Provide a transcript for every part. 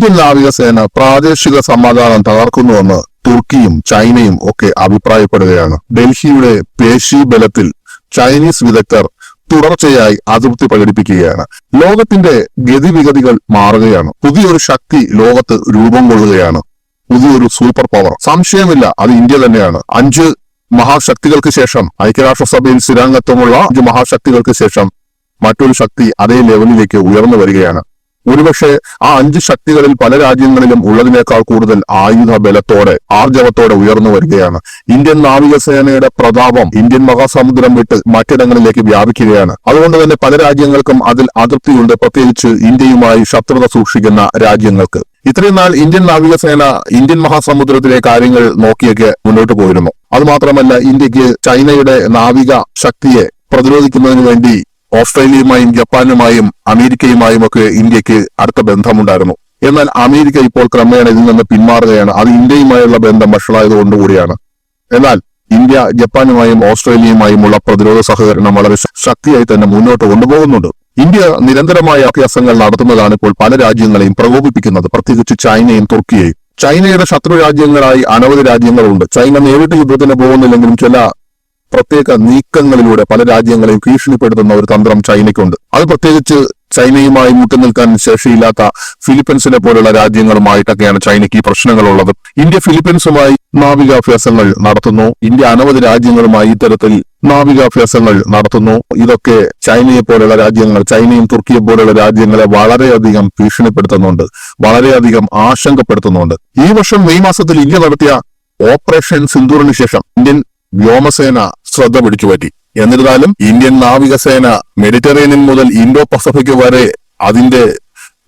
Indian നാവികസേന പ്രാദേശിക സമാധാനം തകർക്കുന്നുവെന്ന് തുർക്കിയും ചൈനയും ഒക്കെ അഭിപ്രായപ്പെടുകയാണ്. ഡൽഹിയുടെ പേശി ബലത്തിൽ ചൈനീസ് വിദഗ്ധർ തുടർച്ചയായി അതൃപ്തി പ്രകടിപ്പിക്കുകയാണ്. ലോകത്തിന്റെ ഗതിവിഗതികൾ മാറുകയാണ്. പുതിയൊരു ശക്തി ലോകത്ത് രൂപം കൊള്ളുകയാണ്. പുതിയൊരു സൂപ്പർ പവർ. സംശയമില്ല അത് ഇന്ത്യ തന്നെയാണ്. അഞ്ച് മഹാശക്തികൾക്ക് ശേഷം ഐക്യരാഷ്ട്രസഭയിൽ സ്ഥിരാംഗത്വമുള്ള അഞ്ച് മഹാശക്തികൾക്ക് ശേഷം മറ്റൊരു ശക്തി അതേ ലെവലിലേക്ക് ഉയർന്നു വരികയാണ്. ഒരുപക്ഷെ ആ അഞ്ച് ശക്തികളിൽ പല രാജ്യങ്ങളിലും ഉള്ളതിനേക്കാൾ കൂടുതൽ ആയുധ ബലത്തോടെ ആർജവത്തോടെ ഉയർന്നു വരികയാണ്. ഇന്ത്യൻ നാവികസേനയുടെ പ്രതാപം ഇന്ത്യൻ മഹാസമുദ്രം വിട്ട് മറ്റിടങ്ങളിലേക്ക് വ്യാപിക്കുകയാണ്. അതുകൊണ്ട് തന്നെ പല രാജ്യങ്ങൾക്കും അതിൽ അതൃപ്തിയുണ്ട് പ്രത്യേകിച്ച് ഇന്ത്യയുമായി ശത്രുത സൂക്ഷിക്കുന്ന രാജ്യങ്ങൾക്ക്. ഇത്രയും നാൾ ഇന്ത്യൻ നാവികസേന ഇന്ത്യൻ മഹാസമുദ്രത്തിലെ കാര്യങ്ങൾ നോക്കിയൊക്കെ മുന്നോട്ട് പോയിരുന്നു. അതുമാത്രമല്ല ഇന്ത്യയ്ക്ക് ചൈനയുടെ നാവിക ശക്തിയെ പ്രതിരോധിക്കുന്നതിന് വേണ്ടി ഓസ്ട്രേലിയയുമായും ജപ്പാനുമായും അമേരിക്കയുമായും ഒക്കെ ഇന്ത്യയ്ക്ക് അടുത്ത ബന്ധമുണ്ടായിരുന്നു. എന്നാൽ അമേരിക്ക ഇപ്പോൾ ക്രമേണ ഇതിൽ നിന്ന് പിന്മാറുകയാണ്. അത് ഇന്ത്യയുമായുള്ള ബന്ധം വഷളായതുകൊണ്ടുകൂടിയാണ് എന്നാൽ ഇന്ത്യ ജപ്പാനുമായും ഓസ്ട്രേലിയയുമായുമുള്ള പ്രതിരോധ സഹകരണം വളരെ ശക്തിയായി തന്നെ മുന്നോട്ട് കൊണ്ടുപോകുന്നുണ്ട്. ഇന്ത്യ നിരന്തരമായ അഭ്യാസങ്ങൾ നടത്തുന്നതാണ് ഇപ്പോൾ പല രാജ്യങ്ങളെയും പ്രകോപിപ്പിക്കുന്നത്. പ്രത്യേകിച്ച് ചൈനയും തുർക്കിയെയും. ചൈനയുടെ ശത്രു രാജ്യങ്ങളായി അനവധി രാജ്യങ്ങളുണ്ട്. ചൈന നേരിട്ട് യുദ്ധത്തിന് പോകുന്നില്ലെങ്കിലും ചില പ്രത്യേക നീക്കങ്ങളിലൂടെ പല രാജ്യങ്ങളെയും ഭീഷണിപ്പെടുത്തുന്ന ഒരു തന്ത്രം ചൈനയ്ക്കുണ്ട്. അത് പ്രത്യേകിച്ച് ചൈനയുമായി മുട്ടുനിൽക്കാൻ ശേഷിയില്ലാത്ത ഫിലിപ്പീൻസിനെ പോലുള്ള രാജ്യങ്ങളുമായിട്ടൊക്കെയാണ് ചൈനയ്ക്ക് ഈ പ്രശ്നങ്ങളുള്ളത്. ഇന്ത്യ ഫിലിപ്പീൻസുമായി നാവികാഭ്യാസങ്ങൾ നടത്തുന്നു. ഇന്ത്യ അനവധി രാജ്യങ്ങളുമായി ഇത്തരത്തിൽ നാവികാഭ്യാസങ്ങൾ നടത്തുന്നു. ഇതൊക്കെ ചൈനയെ പോലുള്ള രാജ്യങ്ങൾ ചൈനയും തുർക്കിയെ പോലുള്ള രാജ്യങ്ങളെ വളരെയധികം ഭീഷണിപ്പെടുത്തുന്നുണ്ട്. വളരെയധികം ആശങ്കപ്പെടുത്തുന്നുണ്ട്. ഈ വർഷം മെയ് മാസത്തിൽ ഇന്ത്യ നടത്തിയ ഓപ്പറേഷൻ സിന്ദൂറിന് ശേഷം ഇന്ത്യൻ വ്യോമസേന ശ്രദ്ധ പിടിച്ചുപറ്റി. എന്നിരുന്നാലും ഇന്ത്യൻ നാവികസേന മെഡിറ്ററേനിയൻ മുതൽ ഇൻഡോ പസഫിക് വരെ അതിന്റെ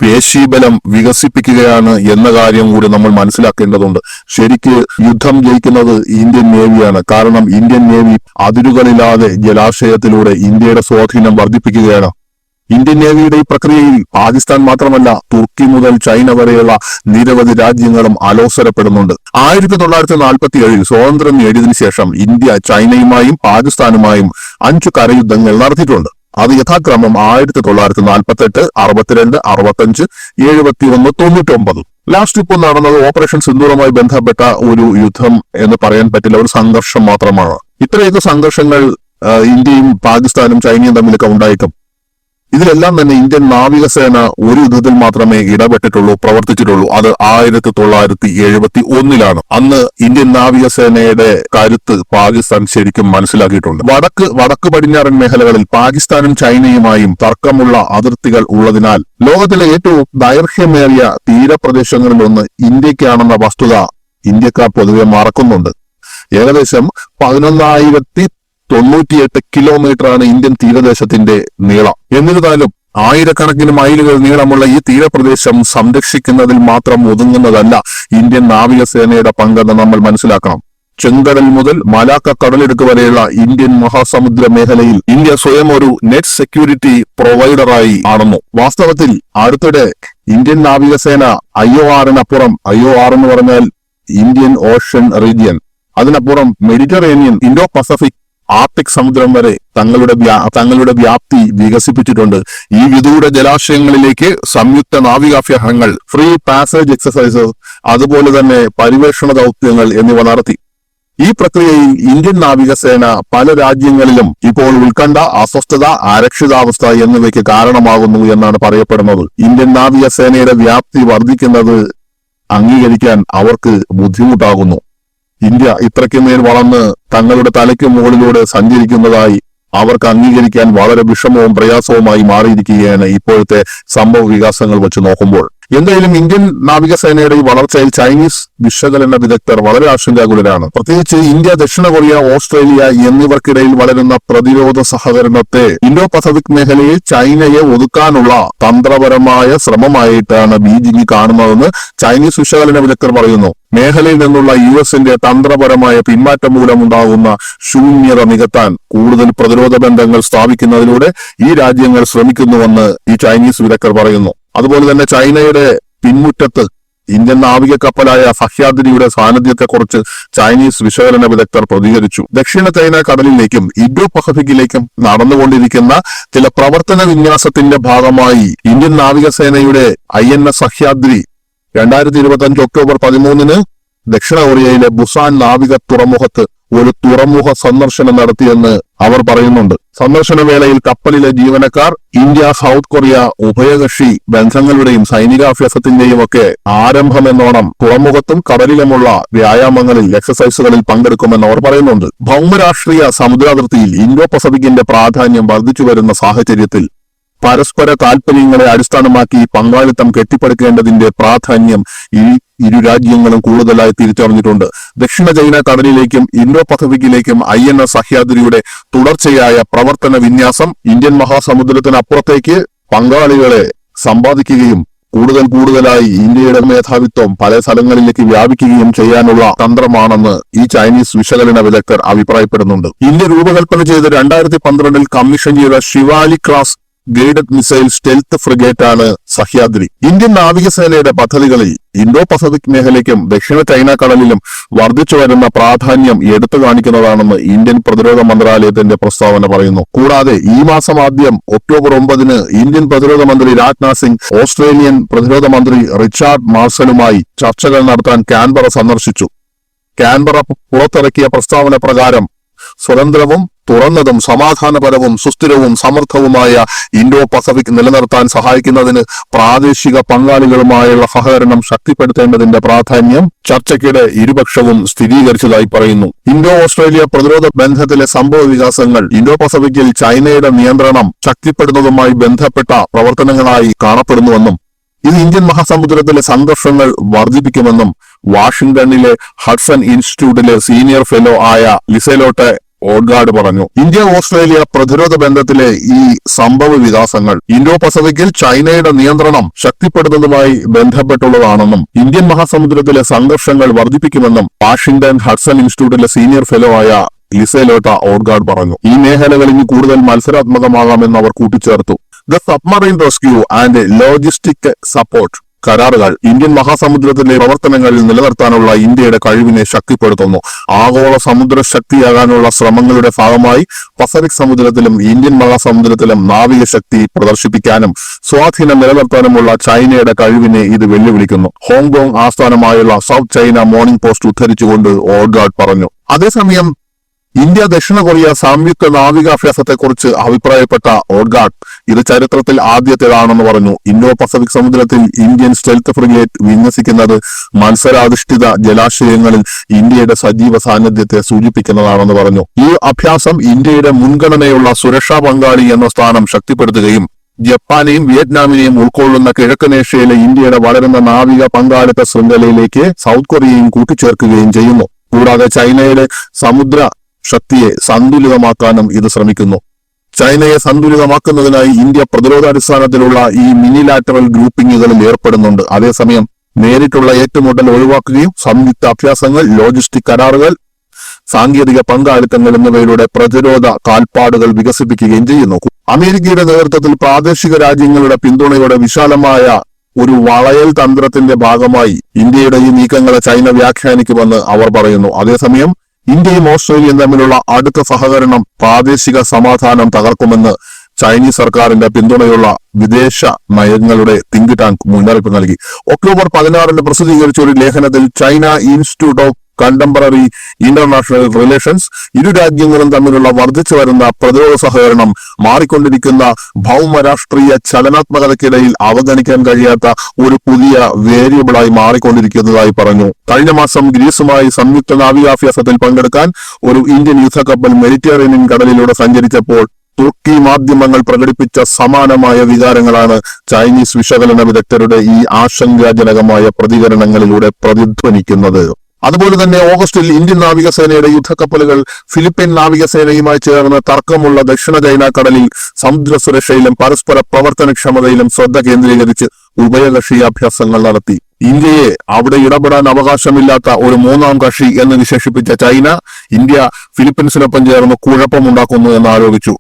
പേശീബലം വികസിപ്പിക്കുകയാണ് എന്ന കാര്യം കൂടി നമ്മൾ മനസ്സിലാക്കേണ്ടതുണ്ട്. ശരിക്ക് യുദ്ധം ജയിക്കുന്നത് ഇന്ത്യൻ നേവിയാണ്. കാരണം ഇന്ത്യൻ നേവി അതിരുകളില്ലാതെ ജലാശയത്തിലൂടെ ഇന്ത്യയുടെ സ്വാധീനം വർദ്ധിപ്പിക്കുകയാണ്. ഇന്ത്യൻ നേവിയുടെ ഈ പ്രക്രിയയിൽ പാകിസ്ഥാൻ മാത്രമല്ല തുർക്കി മുതൽ ചൈന വരെയുള്ള നിരവധി രാജ്യങ്ങളും അലോസരപ്പെടുന്നുണ്ട്. ആയിരത്തി തൊള്ളായിരത്തി നാൽപ്പത്തി ഏഴിൽ സ്വാതന്ത്ര്യം നേടിയതിനു ശേഷം ഇന്ത്യ ചൈനയുമായും പാകിസ്ഥാനുമായും അഞ്ചു കരയുദ്ധങ്ങൾ നടത്തിയിട്ടുണ്ട്. അത് യഥാക്രമം ആയിരത്തി തൊള്ളായിരത്തി നാൽപ്പത്തി എട്ട് അറുപത്തിരണ്ട് അറുപത്തഞ്ച് എഴുപത്തി ഒന്ന് തൊണ്ണൂറ്റി ഒമ്പത് ലാസ്റ്റ് ഇപ്പോൾ നടന്നത് ഓപ്പറേഷൻ സിന്ദൂറുമായി ബന്ധപ്പെട്ട ഒരു യുദ്ധം എന്ന് പറയാൻ പറ്റില്ല ഒരു സംഘർഷം മാത്രമാണ്. ഇത്രയൊക്കെ സംഘർഷങ്ങൾ ഇന്ത്യയും പാകിസ്ഥാനും ചൈനയും തമ്മിലൊക്കെ ഉണ്ടായിട്ടും ഇതിലെല്ലാം തന്നെ ഇന്ത്യൻ നാവികസേന ഒരു യുദ്ധത്തിൽ മാത്രമേ ഇടപെട്ടിട്ടുള്ളൂ പ്രവർത്തിച്ചിട്ടുള്ളൂ. അത് ആയിരത്തി തൊള്ളായിരത്തി എഴുപത്തി ഒന്നിലാണ് അന്ന് ഇന്ത്യൻ നാവികസേനയുടെ കരുത്ത് പാകിസ്ഥാൻ ശരിക്കും മനസ്സിലാക്കിയിട്ടുണ്ട്. വടക്ക് വടക്ക് പടിഞ്ഞാറൻ മേഖലകളിൽ പാകിസ്ഥാനും ചൈനയുമായും തർക്കമുള്ള അതിർത്തികൾ ഉള്ളതിനാൽ ലോകത്തിലെ ഏറ്റവും ദൈർഘ്യമേറിയ തീരപ്രദേശങ്ങളിലൊന്ന് ഇന്ത്യക്കാണെന്ന വസ്തുത ഇന്ത്യക്കാർ പൊതുവെ മറക്കുന്നുണ്ട്. ഏകദേശം പതിനൊന്നായിരത്തി തൊണ്ണൂറ്റിയെട്ട് കിലോമീറ്റർ ആണ് ഇന്ത്യൻ തീരദേശത്തിന്റെ നീളം. എന്നിരുന്നാലും ആയിരക്കണക്കിന് മൈലുകൾ നീളമുള്ള ഈ തീരപ്രദേശം സംരക്ഷിക്കുന്നതിൽ മാത്രം ഒതുങ്ങുന്നതല്ല ഇന്ത്യൻ നാവികസേനയുടെ പങ്കെന്ന് നമ്മൾ മനസ്സിലാക്കണം. ചെങ്കടൽ മുതൽ മലാക്ക കടലെടുക്ക് വരെയുള്ള ഇന്ത്യൻ മഹാസമുദ്ര മേഖലയിൽ ഇന്ത്യ സ്വയം ഒരു നെറ്റ് സെക്യൂരിറ്റി പ്രൊവൈഡറായി ആണെന്നു. വാസ്തവത്തിൽ അടുത്തിടെ ഇന്ത്യൻ നാവികസേന ഐ ഒ ആറിനപ്പുറം ഐ ഒ ആർ എന്ന് പറഞ്ഞാൽ ഇന്ത്യൻ ഓഷ്യൻ റീജിയൻ അതിനപ്പുറം മെഡിറ്ററേനിയൻ ഇൻഡോ പസഫിക് ആർട്ടിക് സമുദ്രം വരെ തങ്ങളുടെ തങ്ങളുടെ വ്യാപ്തി വികസിപ്പിച്ചിട്ടുണ്ട്. ഈ വിദൂര ജലാശയങ്ങളിലേക്ക് സംയുക്ത നാവികാഭ്യാസങ്ങൾ ഫ്രീ പാസേജ് എക്സസൈസസ് അതുപോലെ തന്നെ പരിവേഷണ ദൗത്യങ്ങൾ എന്നിവ നടത്തി. ഈ പ്രക്രിയയിൽ ഇന്ത്യൻ നാവികസേന പല രാജ്യങ്ങളിലും ഇപ്പോൾ ഉത്കണ്ഠ അസ്വസ്ഥത അരക്ഷിതാവസ്ഥ എന്നിവയ്ക്ക് കാരണമാകുന്നു എന്നാണ് പറയപ്പെടുന്നത്. ഇന്ത്യൻ നാവികസേനയുടെ വ്യാപ്തി വർദ്ധിക്കുന്നത് അംഗീകരിക്കാൻ അവർക്ക് ബുദ്ധിമുട്ടാകുന്നു. ഇന്ത്യ ഇത്രയ്ക്ക് മേൽ വളർന്ന് തങ്ങളുടെ തലയ്ക്ക് മുകളിലൂടെ സഞ്ചരിക്കുന്നതായി അവർക്ക് അംഗീകരിക്കാൻ വളരെ വിഷമവും പ്രയാസവുമായി മാറിയിരിക്കുകയാണ് ഇപ്പോഴത്തെ സംഭവ വികാസങ്ങൾ വെച്ച് നോക്കുമ്പോൾ. എന്തായാലും ഇന്ത്യൻ നാവികസേനയുടെ ഈ വളർച്ചയിൽ ചൈനീസ് വിശകലന വിദഗ്ധർ വളരെ ആശങ്കാകുലരാണ്. പ്രത്യേകിച്ച് ഇന്ത്യ ദക്ഷിണ കൊറിയ ഓസ്ട്രേലിയ എന്നിവർക്കിടയിൽ വളരുന്ന പ്രതിരോധ സഹകരണത്തെ ഇൻഡോ പസഫിക് മേഖലയിൽ ചൈനയെ ഒതുക്കാനുള്ള തന്ത്രപരമായ ശ്രമമായിട്ടാണ് ബീജിംഗ് കാണുന്നതെന്ന് ചൈനീസ് വിശകലന വിദഗ്ധർ പറയുന്നു. മേഖലയിൽ നിന്നുള്ള യു എസിന്റെ തന്ത്രപരമായ പിന്മാറ്റം മൂലമുണ്ടാകുന്ന ശൂന്യത നികത്താൻ കൂടുതൽ പ്രതിരോധ ബന്ധങ്ങൾ സ്ഥാപിക്കുന്നതിലൂടെ ഈ രാജ്യങ്ങൾ ശ്രമിക്കുന്നുവെന്ന് ഈ ചൈനീസ് വിദഗ്ധർ പറയുന്നു. അതുപോലെ തന്നെ ചൈനയുടെ പിൻമുറ്റത്ത് ഇന്ത്യൻ നാവിക കപ്പലായ സഹ്യാദ്രിയുടെ സാന്നിധ്യത്തെക്കുറിച്ച് ചൈനീസ് വിശകലന വിദഗ്ധർ പ്രതികരിച്ചു. ദക്ഷിണ ചൈന കടലിലേക്കും ഇൻഡോ പസഫിക്കിലേക്കും നടന്നുകൊണ്ടിരിക്കുന്ന ചില പ്രവർത്തന വിന്യാസത്തിന്റെ ഭാഗമായി ഇന്ത്യൻ നാവികസേനയുടെ ഐ എൻ എസ് സഹ്യാദ്രി രണ്ടായിരത്തി ഇരുപത്തി അഞ്ച് ഒക്ടോബർ പതിമൂന്നിന് ദക്ഷിണ കൊറിയയിലെ ബുസാൻ നാവിക തുറമുഖത്ത് ഒരു തുറമുഖ സന്ദർശനം നടത്തിയെന്ന് അവർ പറയുന്നുണ്ട്. സന്ദർശന വേളയിൽ കപ്പലിലെ ജീവനക്കാർ ഇന്ത്യ സൗത്ത് കൊറിയ ഉഭയകക്ഷി ബന്ധങ്ങളുടെയും സൈനികാഭ്യാസത്തിന്റെയും ഒക്കെ ആരംഭമെന്നോണം തുറമുഖത്തും കടലിലുമുള്ള വ്യായാമങ്ങളിൽ എക്സസൈസുകളിൽ പങ്കെടുക്കുമെന്ന് അവർ പറയുന്നുണ്ട്. ഭൗമരാഷ്ട്രീയ സമുദ്രാതിർത്തിയിൽ ഇന്തോ പസഫിക്കിന്റെ പ്രാധാന്യം വർദ്ധിച്ചു വരുന്ന സാഹചര്യത്തിൽ പരസ്പര താൽപര്യങ്ങളെ അടിസ്ഥാനമാക്കി പങ്കാളിത്തം കെട്ടിപ്പടുക്കേണ്ടതിന്റെ പ്രാധാന്യം ഈ ഇരു രാജ്യങ്ങളും കൂടുതലായി തിരിച്ചറിഞ്ഞിട്ടുണ്ട്. ദക്ഷിണ ചൈന കടലിലേക്കും ഇന്തോ പസഫിക്കിലേക്കും ഐ എൻ എസ് സഹ്യാദ്രിയുടെ തുടർച്ചയായ പ്രവർത്തന വിന്യാസം ഇന്ത്യൻ മഹാസമുദ്രത്തിനപ്പുറത്തേക്ക് പങ്കാളികളെ സമ്പാദിക്കുകയും കൂടുതൽ കൂടുതലായി ഇന്ത്യയുടെ മേധാവിത്വം പല സ്ഥലങ്ങളിലേക്ക് വ്യാപിക്കുകയും ചെയ്യാനുള്ള തന്ത്രമാണെന്ന് ഈ ചൈനീസ് വിശകലന വിദഗ്ധർ അഭിപ്രായപ്പെടുന്നുണ്ട്. ഇന്ത്യ രൂപകൽപ്പന ചെയ്ത് രണ്ടായിരത്തി പന്ത്രണ്ടിൽ കമ്മീഷൻ ചെയ്ത Shivalik class guided missile stealth ഫ്രിഗേറ്റാണ് Sahyadri. Indian നാവികസേനയുടെ പദ്ധതികളിൽ ഇൻഡോ പസഫിക് മേഖലയ്ക്കും ദക്ഷിണ ചൈന കടലിലും വർദ്ധിച്ചു വരുന്ന പ്രാധാന്യം എടുത്തു കാണിക്കുന്നതാണെന്ന് ഇന്ത്യൻ പ്രതിരോധ മന്ത്രാലയത്തിന്റെ പ്രസ്താവന പറയുന്നു. കൂടാതെ ഈ മാസം ആദ്യം ഒക്ടോബർ ഒമ്പതിന് ഇന്ത്യൻ പ്രതിരോധ മന്ത്രി രാജ്നാഥ് സിംഗ് ഓസ്ട്രേലിയൻ പ്രതിരോധ മന്ത്രി റിച്ചാർഡ് മാർസലുമായി ചർച്ചകൾ നടത്താൻ കാൻബറ സന്ദർശിച്ചു. കാൻബറ പുറത്തിറക്കിയ പ്രസ്താവന പ്രകാരം സ്വതന്ത്രവും തുറന്നതും സമാധാനപരവും സുസ്ഥിരവും സമർത്ഥവുമായ ഇൻഡോ പസഫിക് നിലനിർത്താൻ സഹായിക്കുന്നതിന് പ്രാദേശിക പങ്കാളികളുമായുള്ള സഹകരണം ശക്തിപ്പെടുത്തേണ്ടതിന്റെ പ്രാധാന്യം ചർച്ചയ്ക്കിടെ ഇരുപക്ഷവും സ്ഥിരീകരിച്ചതായി പറയുന്നു. ഇൻഡോ ഓസ്ട്രേലിയ പ്രതിരോധ ബന്ധത്തിലെ സംഭവ വികാസങ്ങൾ ഇൻഡോ പസഫിക്കിൽ ചൈനയുടെ നിയന്ത്രണം ശക്തിപ്പെടുന്നതുമായി ബന്ധപ്പെട്ട പ്രവർത്തനങ്ങളായി കാണപ്പെടുന്നുവെന്നും ഇത് ഇന്ത്യൻ മഹാസമുദ്രത്തിലെ സംഘർഷങ്ങൾ വർദ്ധിപ്പിക്കുമെന്നും വാഷിംഗ്ടണിലെ ഹഡ്സൺ ഇൻസ്റ്റിറ്റ്യൂട്ടിലെ സീനിയർ ഫെലോ ആയ ലിസെലോട്ടെ ഓഡ്ഗാർഡ് പറഞ്ഞു. ഇന്ത്യ ഓസ്ട്രേലിയ പ്രതിരോധ ബന്ധത്തിലെ ഈ സംഭവ വികാസങ്ങൾ ഇൻഡോ പസഫിക്കിൽ ചൈനയുടെ നിയന്ത്രണം ശക്തിപ്പെടുന്നതുമായി ബന്ധപ്പെട്ടുള്ളതാണെന്നും ഇന്ത്യൻ മഹാസമുദ്രത്തിലെ സംഘർഷങ്ങൾ വർദ്ധിപ്പിക്കുമെന്നും വാഷിംഗ്ടൺ ഹഡ്സൺ ഇൻസ്റ്റിറ്റ്യൂട്ടിലെ സീനിയർ ഫെലോ ആയ ലിസേലോട്ട ഓഡ്ഗാർഡ് പറഞ്ഞു. ഈ മേഖലകൾ ഇനി കൂടുതൽ മത്സരാത്മകമാകാമെന്ന് അവർ കൂട്ടിച്ചേർത്തു. The submarine rescue and logistic support. കരാറുകൾ ഇന്ത്യൻ മഹാസമുദ്രത്തിലെ പ്രവർത്തനങ്ങളിൽ നിലനിർത്താനുള്ള ഇന്ത്യയുടെ കഴിവിനെ ശക്തിപ്പെടുത്തുന്നു. ആഗോള സമുദ്ര ശക്തിയാകാനുള്ള ശ്രമങ്ങളുടെ ഭാഗമായി പസഫിക് സമുദ്രത്തിലും ഇന്ത്യൻ മഹാസമുദ്രത്തിലും നാവിക ശക്തി പ്രദർശിപ്പിക്കാനും സ്വാധീനം നിലനിർത്താനുമുള്ള ചൈനയുടെ കഴിവിനെ ഇത് വെല്ലുവിളിക്കുന്നു. ഹോങ്കോങ് ആസ്ഥാനമായുള്ള സൗത്ത് ചൈന മോർണിംഗ് പോസ്റ്റ് ഉദ്ധരിച്ചുകൊണ്ട് ഓർഗാർഡ് പറഞ്ഞു. അതേസമയം ഇന്ത്യ ദക്ഷിണ കൊറിയ സംയുക്ത നാവികാഭ്യാസത്തെക്കുറിച്ച് അഭിപ്രായപ്പെട്ട ഓഡ്ഗാർഡ് ഇത് ചരിത്രത്തിൽ ആദ്യത്തേതാണെന്ന് പറഞ്ഞു. ഇന്തോ പസഫിക് സമുദ്രത്തിൽ ഇന്ത്യൻ സ്റ്റെൽത്ത് ഫ്രിഗേറ്റ് വിന്യസിക്കുന്നത് മത്സരാധിഷ്ഠിത ജലാശയങ്ങളിൽ ഇന്ത്യയുടെ സജീവ സാന്നിധ്യത്തെ സൂചിപ്പിക്കുന്നതാണെന്ന് പറഞ്ഞു. ഈ അഭ്യാസം ഇന്ത്യയുടെ മുൻഗണനയുള്ള സുരക്ഷാ പങ്കാളി എന്ന സ്ഥാനം ശക്തിപ്പെടുത്തുകയും ജപ്പാനെയും വിയറ്റ്നാമിനെയും ഉൾക്കൊള്ളുന്ന കിഴക്കനേഷ്യയിലെ ഇന്ത്യയുടെ വളരുന്ന നാവിക പങ്കാളിത്ത ശൃംഖലയിലേക്ക് സൗത്ത് കൊറിയയും കൂട്ടിച്ചേർക്കുകയും ചെയ്യുന്നു. കൂടാതെ ചൈനയിലെ സമുദ്ര ശക്തിയെ സന്തുലിതമാക്കാനും ഇത് ശ്രമിക്കുന്നു. ചൈനയെ സന്തുലിതമാക്കുന്നതിനായി ഇന്ത്യ പ്രതിരോധാടിസ്ഥാനത്തിലുള്ള ഈ മിനി ലാറ്ററൽ ഗ്രൂപ്പിംഗുകളിൽ ഏർപ്പെടുന്നുണ്ട്. അതേസമയം നേരിട്ടുള്ള ഏറ്റുമുട്ടൽ ഒഴിവാക്കുകയും സംയുക്ത അഭ്യാസങ്ങൾ ലോജിസ്റ്റിക് കരാറുകൾ സാങ്കേതിക പങ്കാളിത്തങ്ങൾ എന്നിവയിലൂടെ പ്രതിരോധ കാൽപ്പാടുകൾ വികസിപ്പിക്കുകയും ചെയ്യുന്നു. അമേരിക്കയുടെ നേതൃത്വത്തിൽ പ്രാദേശിക രാജ്യങ്ങളുടെ പിന്തുണയോടെ വിശാലമായ ഒരു വളയൽ തന്ത്രത്തിന്റെ ഭാഗമായി ഇന്ത്യയുടെ ഈ നീക്കങ്ങളെ ചൈന വ്യാഖ്യാനിക്കുമെന്ന് അവർ പറയുന്നു. അതേസമയം ഇന്ത്യയും ഓസ്ട്രേലിയയും തമ്മിലുള്ള അടുത്ത സഹകരണം പ്രാദേശിക സമാധാനം തകർക്കുമെന്ന് ചൈനീസ് സർക്കാരിന്റെ പിന്തുണയുള്ള വിദേശ നയങ്ങളുടെ തിങ്ക് ടാങ്ക് മുന്നറിയിപ്പ് നൽകി. ഒക്ടോബർ പതിനാറിന് പ്രസിദ്ധീകരിച്ച ഒരു ലേഖനത്തിൽ China institute of contemporary international relations ഇരു രാജ്യങ്ങളും തമ്മിലുള്ള വർദ്ധിച്ചു വരുന്ന പ്രതിരോധ സഹകരണം മാറിക്കൊണ്ടിരിക്കുന്ന ഭൗമരാഷ്ട്രീയ ചലനാത്മകതയ്ക്കിടയിൽ അവഗണിക്കാൻ കഴിയാത്ത ഒരു പുതിയ വേരിയബിളായി മാറിക്കൊണ്ടിരിക്കുന്നതായി പറഞ്ഞു. കഴിഞ്ഞ മാസം ഗ്രീസുമായി സംയുക്ത നാവികാഭ്യാസത്തിൽ പങ്കെടുക്കാൻ ഒരു ഇന്ത്യൻ യുദ്ധക്കപ്പൽ മെഡിറ്ററേനിയൻ കടലിലൂടെ സഞ്ചരിച്ചപ്പോൾ തുർക്കി മാധ്യമങ്ങൾ പ്രകടിപ്പിച്ച സമാനമായ വികാരങ്ങളാണ് ചൈനീസ് വിശകലന വിദഗ്ധരുടെ ഈ ആശങ്കാജനകമായ പ്രതികരണങ്ങളിലൂടെ പ്രതിധ്വനിക്കുന്നത്. അതുപോലെ തന്നെ ഓഗസ്റ്റിൽ ഇന്ത്യൻ നാവികസേനയുടെ യുദ്ധക്കപ്പലുകൾ ഫിലിപ്പീൻ നാവികസേനയുമായി ചേർന്ന് തർക്കമുള്ള ദക്ഷിണ ചൈന കടലിൽ സമുദ്ര സുരക്ഷയിലും പരസ്പര പ്രവർത്തനക്ഷമതയിലും ശ്രദ്ധ കേന്ദ്രീകരിച്ച് ഉഭയകക്ഷി അഭ്യാസങ്ങൾ നടത്തി. ഇന്ത്യയെ അവിടെ ഇടപെടാൻ അവകാശമില്ലാത്ത ഒരു മൂന്നാം കക്ഷി എന്ന് വിശേഷിപ്പിച്ച ചൈന ഇന്ത്യ ഫിലിപ്പീൻസിനൊപ്പം ചേർന്ന് കുഴപ്പമുണ്ടാക്കുന്നു എന്ന് ആരോപിച്ചു.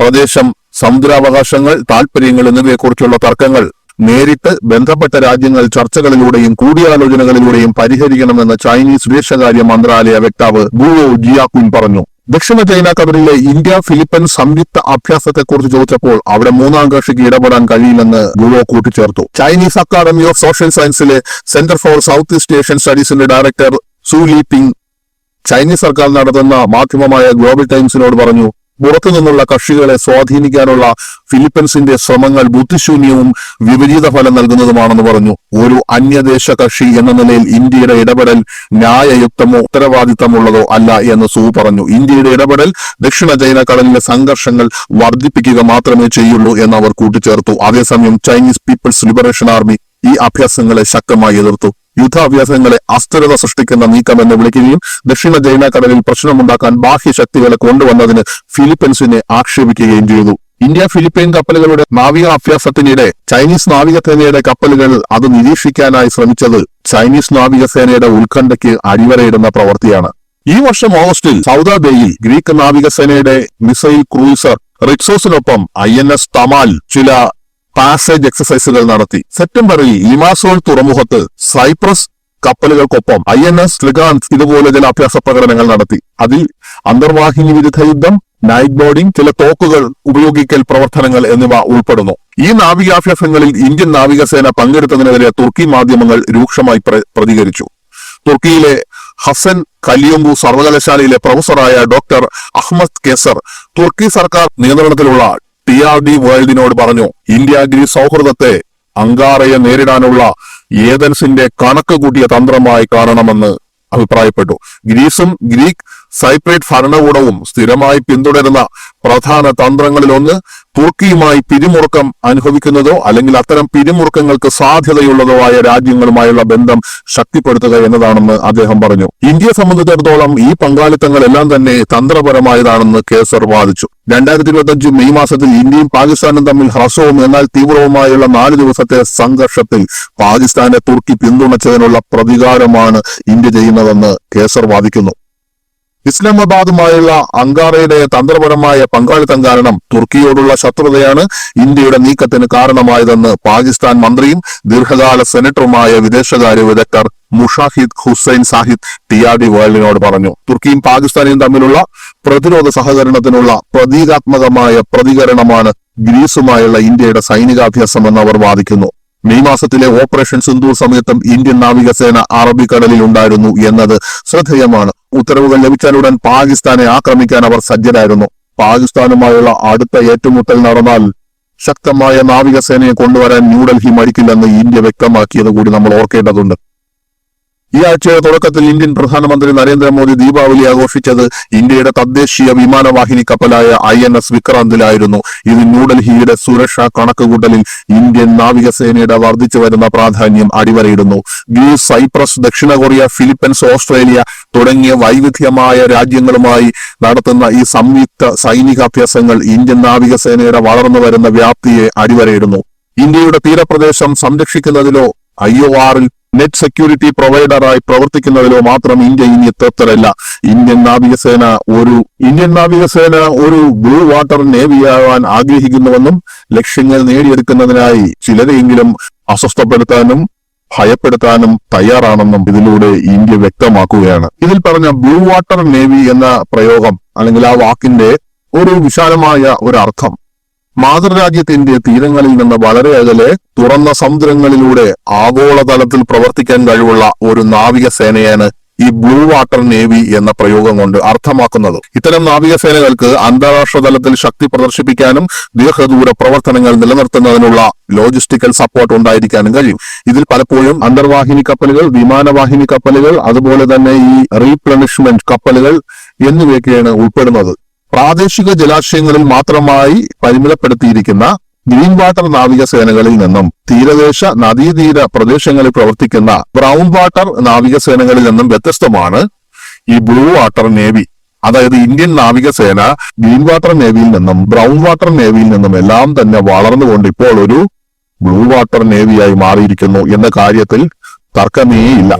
പ്രദേശം സമുദ്രാവകാശങ്ങൾ താൽപര്യങ്ങൾ എന്നിവയെക്കുറിച്ചുള്ള തർക്കങ്ങൾ നേരിട്ട് ബന്ധപ്പെട്ട രാജ്യങ്ങൾ ചർച്ചകളിലൂടെയും കൂടിയാലോചനകളിലൂടെയും പരിഹരിക്കണമെന്ന് ചൈനീസ് വിദേശകാര്യ മന്ത്രാലയ വക്താവ് ഗുവോ ജിയാക്കുൻ പറഞ്ഞു. ദക്ഷിണ ചൈന കടലിലെ ഇന്ത്യ ഫിലിപ്പൻ സംയുക്ത അഭ്യാസത്തെക്കുറിച്ച് ചോദിച്ചപ്പോൾ അവിടെ മൂന്നാം കക്ഷിക്ക് ഇടപെടാൻ കഴിയില്ലെന്ന് ഗുവോ കൂട്ടിച്ചേർത്തു. Chinese academy of social സയൻസിലെ center for south east Asian സ്റ്റഡീസിന്റെ director Xu Li Ping Chinese സർക്കാർ നടത്തുന്ന മാധ്യമമായ ഗ്ലോബൽ ടൈംസിനോട് പറഞ്ഞു പുറത്തു നിന്നുള്ള കക്ഷികളെ സ്വാധീനിക്കാനുള്ള ഫിലിപ്പൻസിന്റെ ശ്രമങ്ങൾ ബുദ്ധിശൂന്യവും വിപരീത ഫലം നൽകുന്നതുമാണെന്ന് പറഞ്ഞു. ഒരു അന്യദേശ കക്ഷി എന്ന നിലയിൽ ഇന്ത്യയുടെ ഇടപെടൽ ന്യായയുക്തമോ ഉത്തരവാദിത്തമുള്ളതോ അല്ല എന്ന് സു പറഞ്ഞു. ഇന്ത്യയുടെ ഇടപെടൽ ദക്ഷിണ ചൈന കടലിലെ സംഘർഷങ്ങൾ വർദ്ധിപ്പിക്കുക മാത്രമേ ചെയ്യുള്ളൂ എന്ന് അവർ കൂട്ടിച്ചേർത്തു. അതേസമയം ചൈനീസ് പീപ്പിൾസ് ലിബറേഷൻ ആർമി ഈ അഭ്യാസങ്ങളെ ശക്തമായി എതിർത്തു. യുദ്ധാഭ്യാസങ്ങളെ അസ്ഥിരത സൃഷ്ടിക്കുന്ന നീക്കമെന്ന് വിളിക്കുകയും ദക്ഷിണ ജൈന കടലിൽ പ്രശ്നമുണ്ടാക്കാൻ ബാഹ്യശക്തികളെ കൊണ്ടുവന്നതിന് ഫിലിപ്പീൻസിനെ ആക്ഷേപിക്കുകയും ചെയ്തു. ഇന്ത്യ ഫിലിപ്പൈൻ കപ്പലുകളുടെ നാവിക അഭ്യാസത്തിനിടെ ചൈനീസ് നാവികസേനയുടെ കപ്പലുകൾ അത് നിരീക്ഷിക്കാനായി ശ്രമിച്ചത് ചൈനീസ് നാവികസേനയുടെ ഉത്കണ്ഠയ്ക്ക് അടിവരയിടുന്ന പ്രവൃത്തിയാണ്. ഈ വർഷം ഓഗസ്റ്റിൽ സൗദ ഗ്രീക്ക് നാവികസേനയുടെ മിസൈൽ ക്രൂയിസർ റിക്സോസിനൊപ്പം ഐ എൻ എസ് തമാൽ ചില പാസേജ് എക്സസൈസുകൾ നടത്തി. സെപ്റ്റംബറിൽ ഇമാസോൾ തുറമുഖത്ത് സൈപ്രസ് കപ്പലുകൾക്കൊപ്പം ഐ എൻ എസ് ത്രികാന്ത് ഇതുപോലെ ചില അഭ്യാസ പ്രകടനങ്ങൾ നടത്തി. അതിൽ അന്തർവാഹിനി വിരുദ്ധ യുദ്ധം നൈറ്റ് ബോർഡിംഗ് ചില തോക്കുകൾ ഉപയോഗിക്കൽ പ്രവർത്തനങ്ങൾ എന്നിവ ഉൾപ്പെടുന്നു. ഈ നാവികാഭ്യാസങ്ങളിൽ ഇന്ത്യൻ നാവികസേന പങ്കെടുത്തതിനെതിരെ തുർക്കി മാധ്യമങ്ങൾ രൂക്ഷമായി പ്രതികരിച്ചു. തുർക്കിയിലെ ഹസൻ കലിയമ്പു സർവകലാശാലയിലെ പ്രൊഫസറായ ഡോക്ടർ അഹമ്മദ് കേസർ തുർക്കി സർക്കാർ നിയന്ത്രണത്തിലുള്ള ടി ആർ ഡി വേൾഡിനോട് പറഞ്ഞു ഇന്ത്യ ഗ്രീസ് സൗഹൃദത്തെ അങ്കാറയെ നേരിടാനുള്ള ഏതൻസിന്റെ കണക്ക് കൂട്ടിയ തന്ത്രമായി കാണണമെന്ന് അഭിപ്രായപ്പെട്ടു. ഗ്രീസും ഗ്രീക്ക് സൈപ്രേറ്റ് ഭരണകൂടവും സ്ഥിരമായി പിന്തുടരുന്ന പ്രധാന തന്ത്രങ്ങളിലൊന്ന് തുർക്കിയുമായി പിരിമുറുക്കം അനുഭവിക്കുന്നതോ അല്ലെങ്കിൽ അത്തരം പിരിമുറുക്കങ്ങൾക്ക് സാധ്യതയുള്ളതോ ആയ രാജ്യങ്ങളുമായുള്ള ബന്ധം ശക്തിപ്പെടുത്തുക എന്നതാണെന്ന് അദ്ദേഹം പറഞ്ഞു. ഇന്ത്യയെ സംബന്ധിച്ചിടത്തോളം ഈ പങ്കാളിത്തങ്ങളെല്ലാം തന്നെ തന്ത്രപരമായതാണെന്ന് കേസർ വാദിച്ചു. രണ്ടായിരത്തി ഇരുപത്തി അഞ്ച് മെയ് മാസത്തിൽ ഇന്ത്യയും പാകിസ്ഥാനും തമ്മിൽ ഹ്രസ്വവും എന്നാൽ തീവ്രവുമായുള്ള നാല് ദിവസത്തെ സംഘർഷത്തിൽ പാകിസ്ഥാനെ തുർക്കി പിന്തുണച്ചതിനുള്ള പ്രതികാരമാണ് ഇന്ത്യ ചെയ്യുന്നതെന്ന് കേസർ വാദിക്കുന്നു. ഇസ്ലാമാബാദുമായുള്ള അങ്കാറയുടെ തന്ത്രപരമായ പങ്കാളിത്തം കാരണം തുർക്കിയോടുള്ള ശത്രുതയാണ് ഇന്ത്യയുടെ നീക്കത്തിന് കാരണമായതെന്ന് പാകിസ്ഥാൻ മന്ത്രിയും ദീർഘകാല സെനറ്ററുമായ വിദേശകാര്യ വിദഗ്ധർ Mushahid Hussain Syed T R T വേൾഡിനോട് പറഞ്ഞു. തുർക്കിയും പാകിസ്ഥാനും തമ്മിലുള്ള പ്രതിരോധ സഹകരണത്തിനുള്ള പ്രതീകാത്മകമായ പ്രതികരണമാണ് ഗ്രീസുമായുള്ള ഇന്ത്യയുടെ സൈനികാഭ്യാസം എന്ന് അവർ വാദിക്കുന്നു. മെയ് മാസത്തിലെ ഓപ്പറേഷൻ സിന്ധു സമയത്തും ഇന്ത്യൻ നാവികസേന അറബിക്കടലിൽ ഉണ്ടായിരുന്നു എന്നത് ശ്രദ്ധേയമാണ്. ഉത്തരവുകൾ ലഭിച്ചാലുടൻ പാകിസ്ഥാനെ ആക്രമിക്കാൻ അവർ സജ്ജരായിരുന്നു. പാകിസ്ഥാനുമായുള്ള അടുത്ത ഏറ്റുമുട്ടൽ നടന്നാൽ ശക്തമായ നാവികസേനയെ കൊണ്ടുവരാൻ ന്യൂഡൽഹി മടിക്കില്ലെന്ന് ഇന്ത്യ വ്യക്തമാക്കിയത് കൂടി നമ്മൾ ഓർക്കേണ്ടതുണ്ട്. ഈ ആഴ്ചയുടെ തുടക്കത്തിൽ ഇന്ത്യൻ പ്രധാനമന്ത്രി നരേന്ദ്രമോദി ദീപാവലി ആഘോഷിച്ചത് ഇന്ത്യയുടെ തദ്ദേശീയ വിമാനവാഹിനി കപ്പലായ ഐ എൻ എസ് വിക്രാന്തിലായിരുന്നു. ഇത് ന്യൂഡൽഹിയുടെ സുരക്ഷാ കണക്കുകൂട്ടലിൽ ഇന്ത്യൻ നാവികസേനയുടെ വർദ്ധിച്ചു വരുന്ന പ്രാധാന്യം അടിവരയിടുന്നു. ഗ്രീസ് സൈപ്രസ് ദക്ഷിണ കൊറിയ ഫിലിപ്പീൻസ് ഓസ്ട്രേലിയ തുടങ്ങിയ വൈവിധ്യമായ രാജ്യങ്ങളുമായി നടത്തുന്ന ഈ സംയുക്ത സൈനികാഭ്യാസങ്ങൾ ഇന്ത്യൻ നാവികസേനയുടെ വളർന്നു വരുന്ന വ്യാപ്തിയെ അടിവരയിടുന്നു. ഇന്ത്യയുടെ തീരപ്രദേശം സംരക്ഷിക്കുന്നതിലോ ഐ ഒ ആറിൽ നെറ്റ് സെക്യൂരിറ്റി പ്രൊവൈഡറായി പ്രവർത്തിക്കുന്നതിലോ മാത്രം ഇന്ത്യ ഇനി തൃപ്തരല്ല. ഇന്ത്യൻ നാവികസേന ഒരു ഇന്ത്യൻ നാവികസേന ഒരു ബ്ലൂ വാട്ടർ നേവിയാവാൻ ആഗ്രഹിക്കുന്നുവെന്നും ലക്ഷ്യങ്ങൾ നേടിയെടുക്കുന്നതിനായി ചിലരെയെങ്കിലും അസ്വസ്ഥപ്പെടുത്താനും ഭയപ്പെടുത്താനും തയ്യാറാണെന്നും ഇതിലൂടെ ഇന്ത്യ വ്യക്തമാക്കുകയാണ്. ഇതിൽ പറഞ്ഞ ബ്ലൂ വാട്ടർ നേവി എന്ന പ്രയോഗം അല്ലെങ്കിൽ ആ വാക്കിന്റെ ഒരു വിശാലമായ ഒരു അർത്ഥം മാതൃരാജ്യത്തിന്റെ തീരങ്ങളിൽ നിന്ന് വളരെ അകലെ തുറന്ന സമുദ്രങ്ങളിലൂടെ ആഗോളതലത്തിൽ പ്രവർത്തിക്കാൻ കഴിവുള്ള ഒരു നാവികസേനയാണ് ഈ ബ്ലൂ വാട്ടർ നേവി എന്ന പ്രയോഗം കൊണ്ട് അർത്ഥമാക്കുന്നത്. ഇത്തരം നാവികസേനകൾക്ക് അന്താരാഷ്ട്ര തലത്തിൽ ശക്തി പ്രദർശിപ്പിക്കാനും ദീർഘദൂര പ്രവർത്തനങ്ങൾ നിലനിർത്തുന്നതിനുള്ള ലോജിസ്റ്റിക്കൽ സപ്പോർട്ട് ഉണ്ടായിരിക്കാനും കഴിയും. ഇതിൽ പലപ്പോഴും അന്തർവാഹിനി കപ്പലുകൾ വിമാനവാഹിനി കപ്പലുകൾ അതുപോലെ തന്നെ ഈ റീപ്ലനിഷ്മെന്റ് കപ്പലുകൾ എന്നിവയൊക്കെയാണ് ഉൾപ്പെടുന്നത്. പ്രാദേശിക ജലാശയങ്ങളിൽ മാത്രമായി പരിമിതപ്പെടുത്തിയിരിക്കുന്ന ഗ്രീൻ വാട്ടർ നാവിക സേനകളിൽ നിന്നും തീരദേശ നദീതീര പ്രദേശങ്ങളിൽ പ്രവർത്തിക്കുന്ന ബ്രൗൺ വാട്ടർ നാവിക സേനകളിൽ നിന്നും വ്യത്യസ്തമാണ് ഈ ബ്ലൂ വാട്ടർ നേവി. അതായത് ഇന്ത്യൻ നാവികസേന ഗ്രീൻ വാട്ടർ നേവിയിൽ നിന്നും ബ്രൗൺ വാട്ടർ നേവിയിൽ നിന്നും എല്ലാം തന്നെ വളർന്നുകൊണ്ട് ഇപ്പോൾ ഒരു ബ്ലൂ വാട്ടർ നേവിയായി മാറിയിരിക്കുന്നു എന്ന കാര്യത്തിൽ തർക്കമേയില്ല.